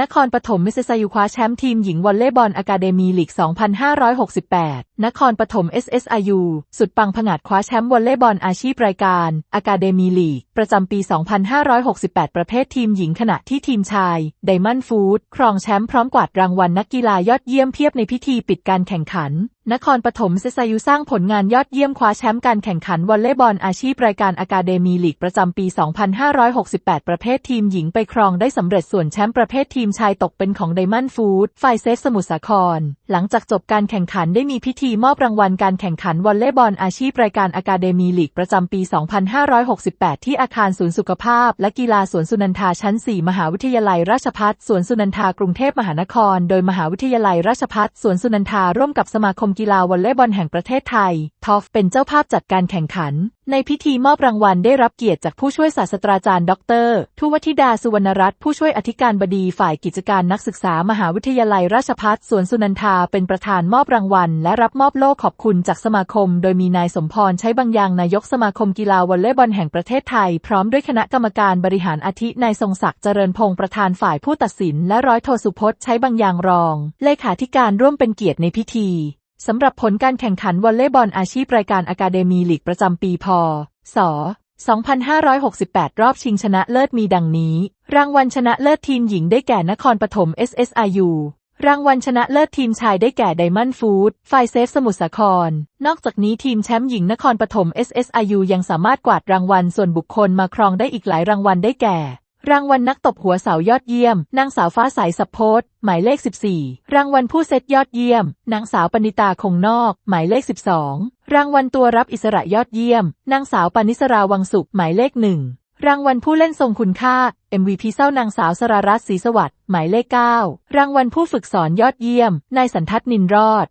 นครปฐมมิสซายูคว้าแชมป์ทีมหญิงวอลเลย์บอลอะคาเดมีลีก 2568 นครปฐม SSIU สุดปังผงาดคว้าแชมป์วอลเลย์บอลอาชีพรายการอะคาเดมีลีก ประจำปี 2568 ประเภททีมหญิงขณะที่ทีมชายไดมอนด์ฟู้ดครองแชมป์พร้อมกวาดรางวัลนักกีฬายอดเยี่ยมเพียบในพิธีปิดการแข่งขันนครปฐมเซซายูสร้างผลงานยอดเยี่ยมคว้าแชมป์การแข่งขันวอลเลย์บอลอาชีพรายการอะคาเดมีลีกประจำปี 2568 ประเภททีมหญิงไปครองได้สำเร็จส่วนแชมป์ประเภททีมชายตกเป็นของไดมอนด์ฟู้ดไฟเซฟสมุทรสาคร หลังจากจบการแข่งขันได้มีพิธีมอบรางวัลการแข่งขันวอลเลย์บอลอาชีพรายการอะคาเดมีลีกประจำปี 2568 ที่อาคารศูนย์สุขภาพ และกีฬาสวนสุนันทาชั้น 4 มหาวิทยาลัยราชภัฏสวนสุนันทากรุงเทพมหานคร โดยมหาวิทยาลัยราชภัฏสวนสุนันทาร่วมกับสมาคมกีฬาวอลเลย์บอลแห่งประเทศไทย ทอฟเป็นเจ้าภาพจัดการแข่งขัน ในพิธีมอบรางวัลได้รับเกียรติจากผู้ช่วยศาสตราจารย์ ดร ทุวธิดาสุวรรณรัตน์ผู้ช่วยอธิการบดีฝ่ายกิจการนักศึกษามหาวิทยาลัยราชภัฏสวนสุนันทาเป็นประธานมอบรางวัล และรับมอบโล่ขอบคุณจากสมาคม โดยมีนายสมพรใช้บางอย่างนายกสมาคมกีฬาวอลเลย์บอลแห่งประเทศไทย พร้อมด้วยคณะกรรมการบริหารอาทินายทรงศักดิ์เจริญพงศ์ประธานฝ่ายผู้ตัดสิน และร้อยโทสุพจน์ใช้บางอย่างรอง เลขาธิการร่วมเป็นเกียรติในพิธี สำหรับผลการแข่งขันวอลเลย์บอลอาชีพรายการอะคาเดมีลีกประจำปีพศ2568 รอบชิงชนะเลิศมีดังนี้ รางวัลชนะเลิศทีมหญิงได้แก่นครปฐม SSIU รางวัลชนะเลิศทีมชายได้แก่ไดมอนด์ฟู้ดไฟเซฟสมุทรสาคร นอกจากนี้ทีมแชมป์หญิงนครปฐม SSIU ยังสามารถกวาดรางวัลส่วนบุคคลมาครองได้อีกหลายรางวัลได้แก่ รางวัลนักตบหัวเสายอดเยี่ยม นางสาวฟ้าใสสัพโพธหมายเลข 14 รางวัลผู้เซตยอดเยี่ยม นางสาวปณิตาคงนอก หมายเลข 12 รางวัลตัวรับอิสระยอดเยี่ยม นางสาวปณิสราวังสุข หมายเลขหนึ่งรางวัลผู้เล่นทรงคุณค่า MVP เศร้านางสาวสรารัตน์ศรีสวัสดิ์หมายเลข 9 รางวัลผู้ฝึกสอนยอดเยี่ยม นายสันทัศนินรอด